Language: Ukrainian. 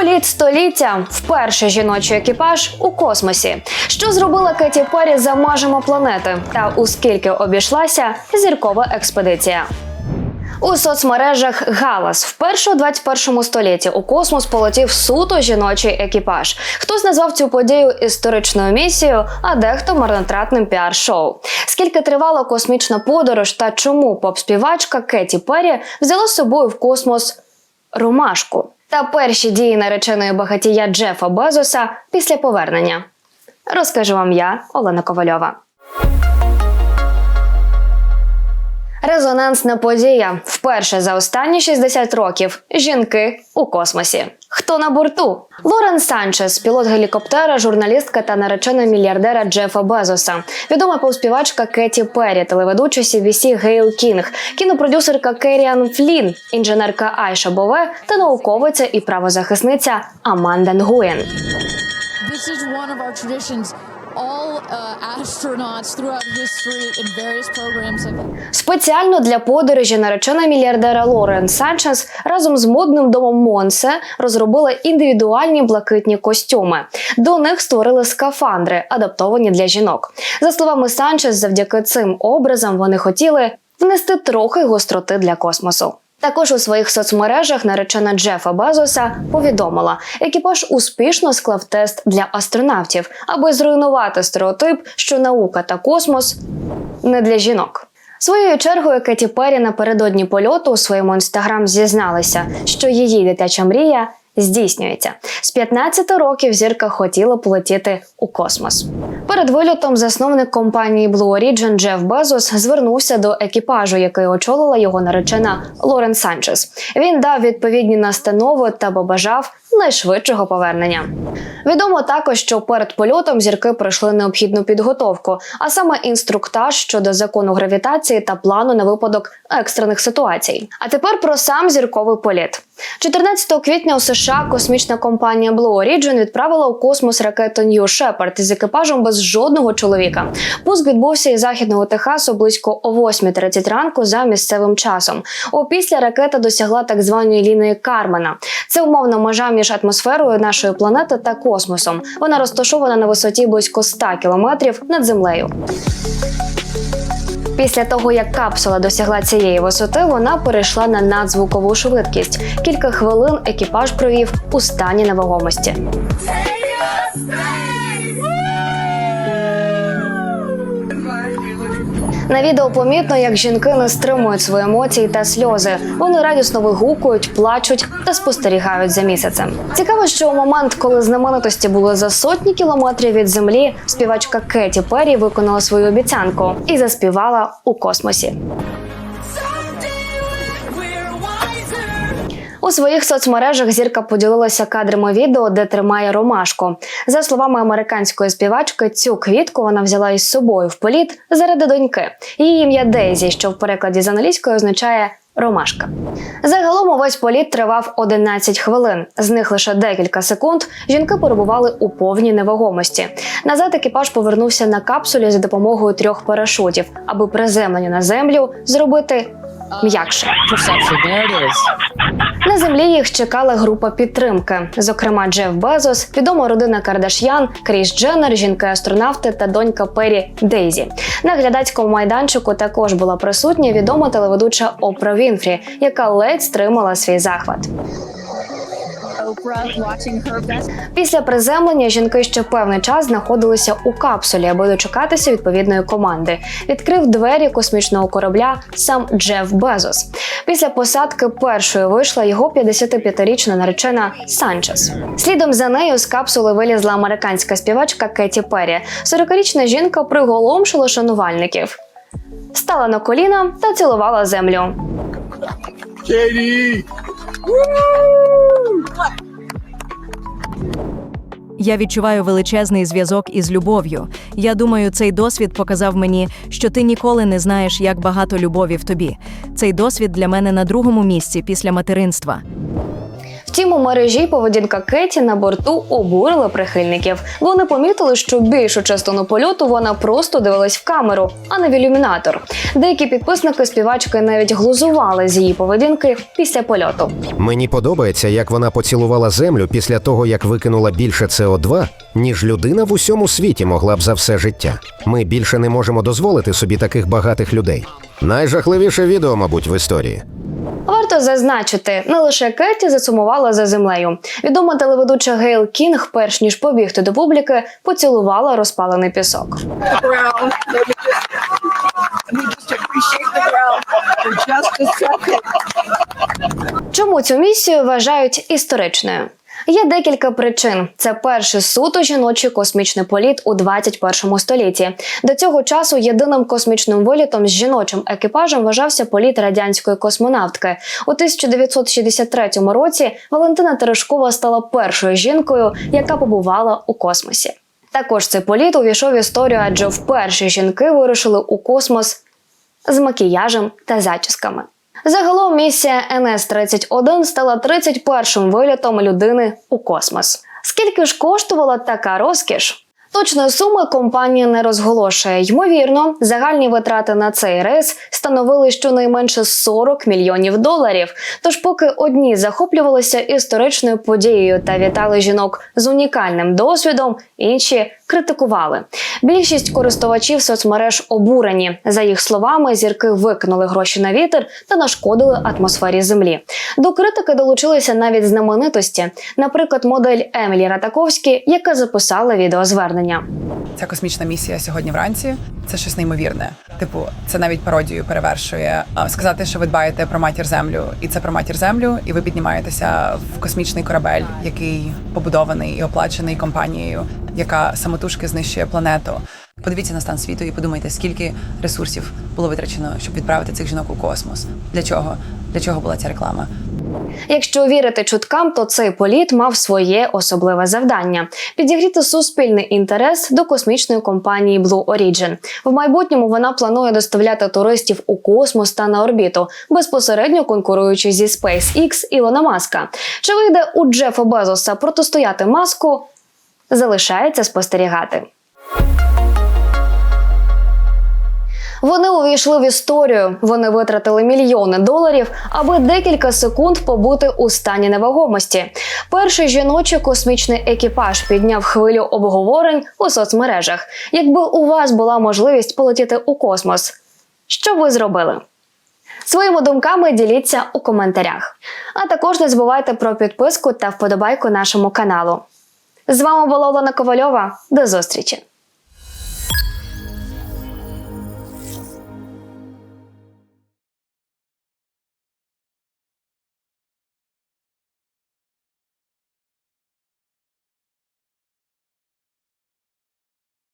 Політ століття вперше жіночий екіпаж у космосі. Що зробила Кеті Перрі за межами планети? Та у скільки обійшлася зіркова експедиція? У соцмережах галас вперше у 21 столітті у космос полетів суто жіночий екіпаж. Хтось назвав цю подію історичною місією, а дехто марнотратним піар-шоу. Скільки тривала космічна подорож та чому поп-співачка Кеті Перрі взяла з собою в космос ромашку та перші дії нареченої багатія Джефа Безоса після повернення. Розкажу вам я, Олена Ковальова. Резонансна подія вперше за останні 60 років жінки у космосі. Хто на борту? Лорен Санчес, пілот гелікоптера, журналістка та наречена мільярдера Джефа Безоса, відома повспівачка Кеті Перрі, телеведуча CBC Гейл Кінг, кінопродюсерка Керіан Флін, інженерка Айша Бове та науковиця і правозахисниця Аманда Нгуєн. This is one of our traditions. All uh, astronauts throughout history in various programs Спеціально для подорожі наречена мільярдера Лорен Санчес разом з модним домом Монсе розробила індивідуальні блакитні костюми. До них створили скафандри, адаптовані для жінок. За словами Санчес, завдяки цим образам вони хотіли внести трохи гостроти для космосу. Також у своїх соцмережах наречена Джефа Безоса повідомила, екіпаж успішно склав тест для астронавтів, аби зруйнувати стереотип, що наука та космос не для жінок. Своєю чергою Кеті Перрі напередодні польоту у своєму інстаграм зізналася, що її дитяча мрія здійснюється. З 15 років зірка хотіла полетіти у космос. Перед вильотом засновник компанії Blue Origin Джеф Безос звернувся до екіпажу, який очолила його наречена Лорен Санчес. Він дав відповідні настанови та побажав найшвидшого повернення. Відомо також, що перед польотом зірки пройшли необхідну підготовку, а саме інструктаж щодо закону гравітації та плану на випадок екстрених ситуацій. А тепер про сам зірковий політ. 14 квітня у США космічна компанія Blue Origin відправила у космос ракету New Shepard із екіпажем без жодного чоловіка. Пуск відбувся із західного Техасу близько о 8.30 ранку за місцевим часом. Опісля ракета досягла так званої лінії Кармана. Це умовна межа між атмосферою нашої планети та космосом. Вона розташована на висоті близько 100 кілометрів над землею. Після того, як капсула досягла цієї висоти, вона перейшла на надзвукову швидкість. Кілька хвилин екіпаж провів у стані невагомості. На відео помітно, як жінки не стримують свої емоції та сльози. Вони радісно вигукують, плачуть та спостерігають за місяцем. Цікаво, що у момент, коли знаменитості були за сотні кілометрів від землі, співачка Кеті Перрі виконала свою обіцянку і заспівала у космосі. У своїх соцмережах зірка поділилася кадрами відео, де тримає ромашку. За словами американської співачки, цю квітку вона взяла із собою в політ заради доньки. Її ім'я Дейзі, що в перекладі з англійської означає. Ромашка. Загалом увесь політ тривав 11 хвилин. З них лише декілька секунд жінки перебували у повній невагомості. Назад екіпаж повернувся на капсулі за допомогою трьох парашутів, аби приземлення на землю зробити м'якше. На землі їх чекала група підтримки, зокрема Джеф Безос, відома родина Кардаш'ян, Кріс Дженнер, жінки-астронавти та донька Пері Дейзі. На глядацькому майданчику також була присутня відома телеведуча Опра Вінфрі, яка ледь стримала свій захват. Після приземлення жінки ще певний час знаходилися у капсулі, аби дочекатися відповідної команди. Відкрив двері космічного корабля сам Джеф Безос. Після посадки першою вийшла його 55-річна наречена Санчес. Слідом за нею з капсули вилізла американська співачка Кеті Перрі. 40-річна жінка приголомшила шанувальників. Стала на коліна та цілувала землю. Katie! Я відчуваю величезний зв'язок із любов'ю. Я думаю, цей досвід показав мені, що ти ніколи не знаєш, як багато любові в тобі. Цей досвід для мене на другому місці після материнства. Втім, у мережі поведінка Кеті на борту обурила прихильників. Вони помітили, що більшу частину польоту вона просто дивилась в камеру, а не в ілюмінатор. Деякі підписники співачки навіть глузували з її поведінки після польоту. Мені подобається, як вона поцілувала землю після того, як викинула більше СО2, ніж людина в усьому світі могла б за все життя. Ми більше не можемо дозволити собі таких багатих людей. Найжахливіше відео, мабуть, в історії. Варто зазначити, не лише Кеті засумувала за землею. Відома телеведуча Гейл Кінг, перш ніж побігти до публіки, поцілувала розпалений пісок. Чому цю місію вважають історичною? Є декілька причин. Це перший суто жіночий космічний політ у 21 столітті. До цього часу єдиним космічним вилітом з жіночим екіпажем вважався політ радянської космонавтки. У 1963 році Валентина Терешкова стала першою жінкою, яка побувала у космосі. Також цей політ увійшов в історію, адже вперше жінки вирушили у космос з макіяжем та зачісками. Загалом місія НС-31 стала 31-м вилітом людини у космос. Скільки ж коштувала така розкіш? Точної суми компанія не розголошує. Ймовірно, загальні витрати на цей рейс становили щонайменше 40 мільйонів доларів. Тож, поки одні захоплювалися історичною подією та вітали жінок з унікальним досвідом, інші критикували. Більшість користувачів соцмереж обурені. За їх словами, зірки викинули гроші на вітер та нашкодили атмосфері землі. До критики долучилися навіть знаменитості, наприклад, модель Емілі Ратаковські, яка записала відеозвернення. Ця космічна місія сьогодні вранці це щось неймовірне. Типу, це навіть пародію перевершує. Сказати, що ви дбаєте про матір землю, і це про матір землю, і ви піднімаєтеся в космічний корабель, який побудований і оплачений компанією, яка самотужки знищує планету. Подивіться на стан світу і подумайте, скільки ресурсів було витрачено, щоб відправити цих жінок у космос. Для чого? Для чого була ця реклама? Якщо вірити чуткам, то цей політ мав своє особливе завдання підігріти суспільний інтерес до космічної компанії Blue Origin. В майбутньому вона планує доставляти туристів у космос та на орбіту, безпосередньо конкуруючи зі SpaceX Ілона Маска. Чи вийде у Джефа Безоса протистояти маску? Залишається спостерігати. Вони увійшли в історію. Вони витратили мільйони доларів, аби декілька секунд побути у стані невагомості. Перший жіночий космічний екіпаж підняв хвилю обговорень у соцмережах. Якби у вас була можливість полетіти у космос, що ви зробили? Своїми думками діліться у коментарях. А також не забувайте про підписку та вподобайку нашому каналу. З вами була Олена Ковальова. До зустрічі!